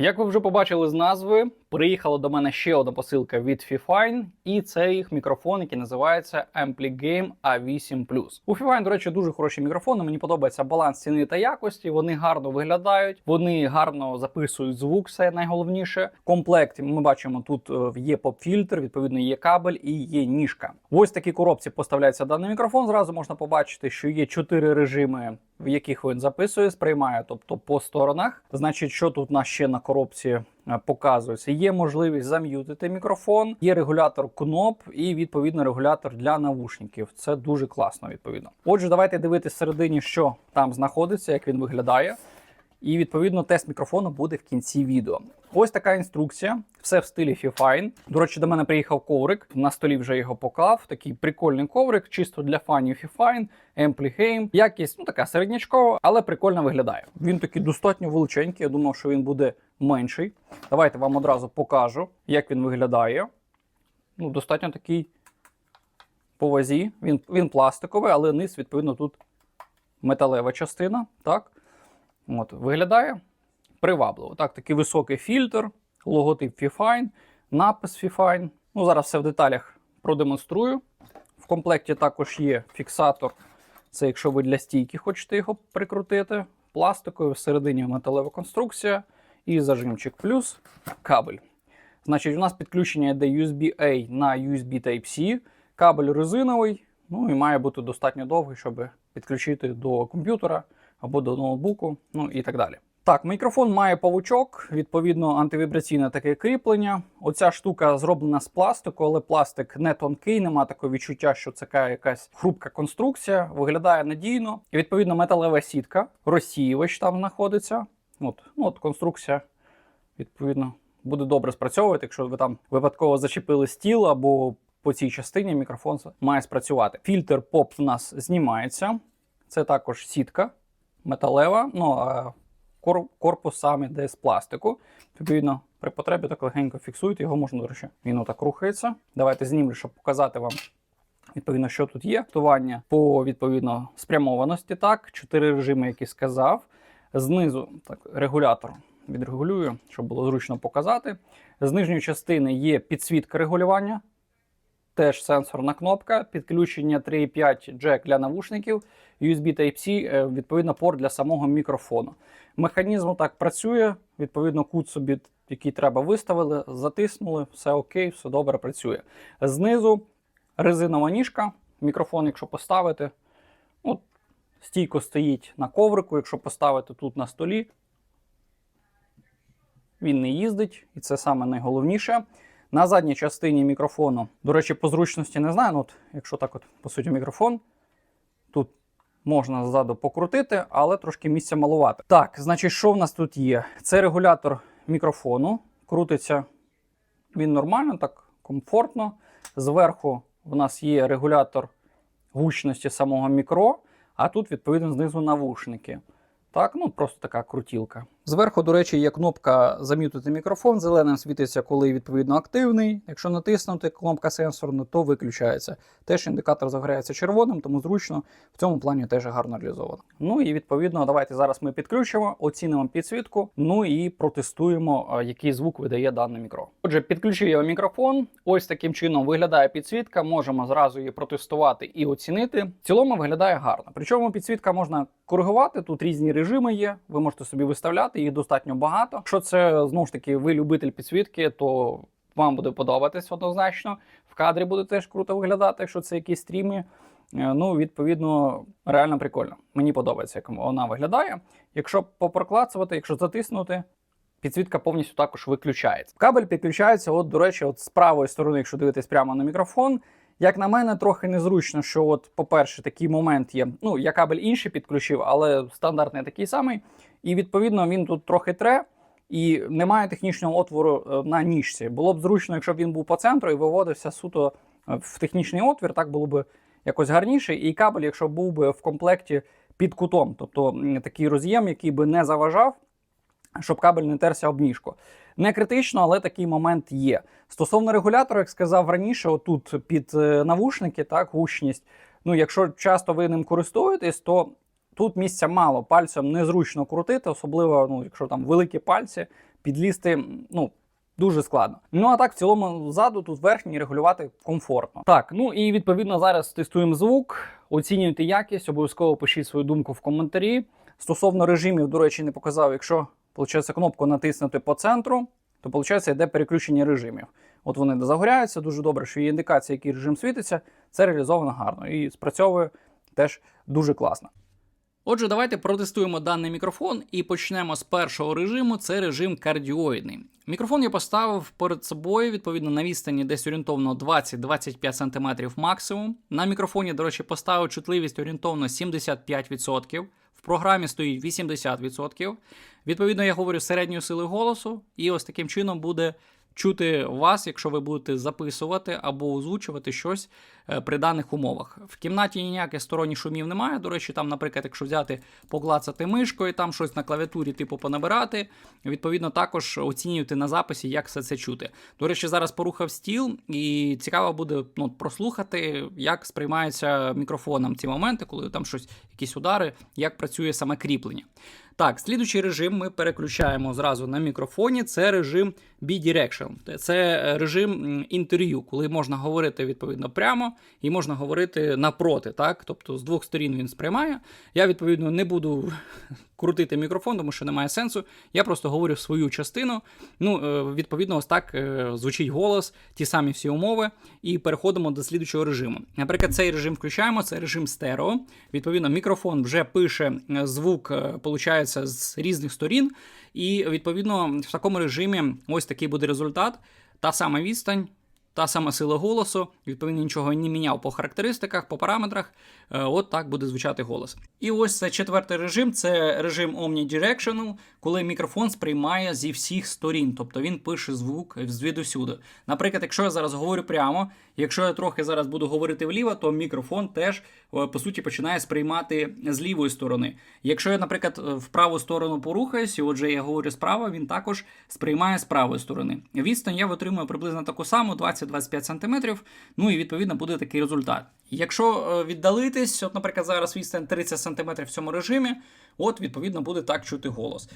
Як ви вже побачили з назви, приїхала до мене ще одна посилка від Fifine, і це їх мікрофон, який називається AmpliGame A8 У Fifine, до речі, дуже хороші мікрофони. Мені подобається баланс ціни та якості. Вони гарно виглядають, вони гарно записують звук, це найголовніше. В комплекті ми бачимо, тут е, є поп-фільтр, відповідно, є кабель і є ніжка. В ось такій коробці поставляється даний мікрофон. Зразу можна побачити, що є чотири режими, в яких він записує, сприймає, тобто по сторонах. Значить, що тут у нас ще на коробці е, показується? Є можливість зам'ютити мікрофон, є регулятор кноп і відповідно регулятор для навушників. Це дуже класно, відповідно. Отже, давайте дивитися всередині, що там знаходиться, як він виглядає. І відповідно тест мікрофону буде в кінці відео. Ось така інструкція, все в стилі Fifine. До речі, до мене приїхав коврик. На столі вже його поклав. Такий прикольний коврик, чисто для фанів Fifine, Amplihame. Якість ну така середнячкова, але прикольно виглядає. Він такий достатньо величенький. Я думав, що він буде менший. Давайте вам одразу покажу, як він виглядає. Ну, достатньо такий по вазі. Він, він пластиковий, але низ, відповідно, тут металева частина. Так. От, виглядає привабливо. Так, такий високий фільтр, логотип Fifine, напис Fifine. Ну, зараз все в деталях продемонструю. В комплекті також є фіксатор. Це якщо ви для стійки хочете його прикрутити. Пластиковий, всередині металева конструкція і зажимчик плюс кабель. Значить, у нас підключення йде USB-A на USB Type-C, кабель резиновий, ну і має бути достатньо довгий, щоб підключити до комп'ютера або до ноутбуку, ну і так далі. Так, мікрофон має павучок, відповідно, антивібраційне таке кріплення. Оця штука зроблена з пластику, але пластик не тонкий, нема такого відчуття, що це якась хрупка конструкція. Виглядає надійно. І відповідно металева сітка, розсіювач там знаходиться. От, ну, от конструкція, відповідно, буде добре спрацьовувати, якщо ви там випадково зачепили стіл або по цій частині мікрофон має спрацювати. Фільтр поп в нас знімається. Це також сітка металева. Ну а кор- корпус сам іде з пластику. Відповідно, при потребі так легенько фіксуєте, його можна, до речі, він отак рухається. Давайте знімлю, щоб показати вам. Відповідно, що тут є. Тестування по відповідно спрямованості. Так, чотири режими, які сказав. Знизу так, регулятор відрегулюю, щоб було зручно показати. З нижньої частини є підсвітка регулювання, теж сенсорна кнопка, підключення 3.5 джек для навушників, USB Type-C, е, відповідно, порт для самого мікрофону. Механізм так працює, відповідно, кут собі, який треба, виставили, затиснули, все окей, все добре працює. Знизу резинова ніжка, мікрофон, якщо поставити, от, стійко стоїть на коврику, якщо поставити тут на столі. Він не їздить, і це саме найголовніше. На задній частині мікрофону, до речі, по зручності не знаю. Ну, от, якщо так, от, по суті, мікрофон, тут можна ззаду покрутити, але трошки місця малувати. Так, значить, що в нас тут є? Це регулятор мікрофону. Крутиться він нормально, так комфортно. Зверху в нас є регулятор гучності самого мікро, а тут, відповідно, знизу навушники. Так, ну просто така крутілка. Зверху, до речі, є кнопка зам'ютити мікрофон. Зеленим світиться, коли відповідно активний. Якщо натиснути кнопка сенсорна, то виключається. Теж індикатор загорається червоним, тому зручно в цьому плані теж гарно реалізовано. Ну і відповідно, давайте зараз ми підключимо, оцінимо підсвітку, ну і протестуємо, який звук видає даний мікро. Отже, підключив я мікрофон. Ось таким чином виглядає підсвітка. Можемо зразу її протестувати і оцінити. В цілому виглядає гарно. Причому підсвітка можна коригувати. Тут різні режими є. Ви можете собі виставляти, їх достатньо багато. Якщо це знову ж таки ви любитель підсвітки, то вам буде подобатись однозначно. В кадрі буде теж круто виглядати, якщо це якісь стріми. Е, Ну, відповідно, реально прикольно. Мені подобається, як вона виглядає. Якщо попроклацувати, якщо затиснути, підсвітка повністю також виключається. Кабель підключається, от, до речі, от з правої сторони, якщо дивитись прямо на мікрофон. Як на мене, трохи незручно, що, от, по-перше, такий момент є. Ну, я кабель інший підключив, але стандартний такий самий. І відповідно він тут трохи тре. І немає технічного отвору е, на ніжці. Було б зручно, якщо б він був по центру і виводився суто е, в технічний отвір, так було б якось гарніше. І кабель, якщо був би в комплекті під кутом, тобто такий роз'єм, який би не заважав, щоб кабель не терся об ніжку. Не критично, але такий момент є. Стосовно регулятора, як сказав раніше, отут під е, навушники, так, гучність. Ну, якщо часто ви ним користуєтесь, то тут місця мало, пальцем незручно крутити, особливо, ну, якщо там великі пальці підлізти, ну. Дуже складно. Ну а так, в цілому ззаду тут верхній регулювати комфортно. Так, ну і відповідно зараз тестуємо звук, оцінюйте якість, обов'язково пишіть свою думку в коментарі. Стосовно режимів, до речі, не показав, якщо виходить, кнопку натиснути по центру, то виходить, йде переключення режимів. От вони загоряються, дуже добре, що є індикація, який режим світиться. Це реалізовано гарно і спрацьовує теж дуже класно. Отже, давайте протестуємо даний мікрофон і почнемо з першого режиму. Це режим кардіоїдний. Мікрофон я поставив перед собою, відповідно, на відстані десь орієнтовно 20-25 см максимум. На мікрофоні, до речі, поставив чутливість орієнтовно 75%. В програмі стоїть 80%. Відповідно, я говорю середньою силою голосу, і ось таким чином буде чути вас, якщо ви будете записувати або озвучувати щось е, при даних умовах. В кімнаті ніяких сторонніх шумів немає. До речі, там, наприклад, якщо взяти поклацати мишкою, там щось на клавіатурі, типу понабирати, відповідно, також оцінювати на записі, як все це чути. До речі, зараз порухав стіл, і цікаво буде ну, прослухати, як сприймаються мікрофоном ці моменти, коли там щось, якісь удари, як працює саме кріплення. Так, слідуючий режим ми переключаємо зразу на мікрофоні. Це режим B-Direction. Це режим інтерв'ю, коли можна говорити відповідно прямо і можна говорити напроти. Так? Тобто з двох сторін він сприймає. Я відповідно не буду крутити мікрофон, тому що немає сенсу. Я просто говорю свою частину. Ну, е, відповідно, ось так е, звучить голос, ті самі всі умови, і переходимо до слідучого режиму. Наприклад, цей режим включаємо, це режим стерео. Відповідно, мікрофон вже пише е, звук, з різних сторін. І відповідно в такому режимі ось такий буде результат. Та сама відстань. Та сама сила голосу, відповідно, нічого не міняв по характеристиках, по параметрах. Е, От так буде звучати голос. І ось це четвертий режим це режим Omnidirectional, коли мікрофон сприймає зі всіх сторін, тобто він пише звук звідусюди. Наприклад, якщо я зараз говорю прямо, якщо я трохи зараз буду говорити вліво, то мікрофон теж е, по суті починає сприймати з лівої сторони. Якщо я, наприклад, в праву сторону порухаюсь, і отже, я говорю справа, він також сприймає з правої сторони. Відстань я отримую приблизно таку саму 20-25 см, ну і відповідно буде такий результат. Якщо е, віддалитись, от, наприклад, зараз відстань 30 см в цьому режимі, от відповідно буде так чути голос.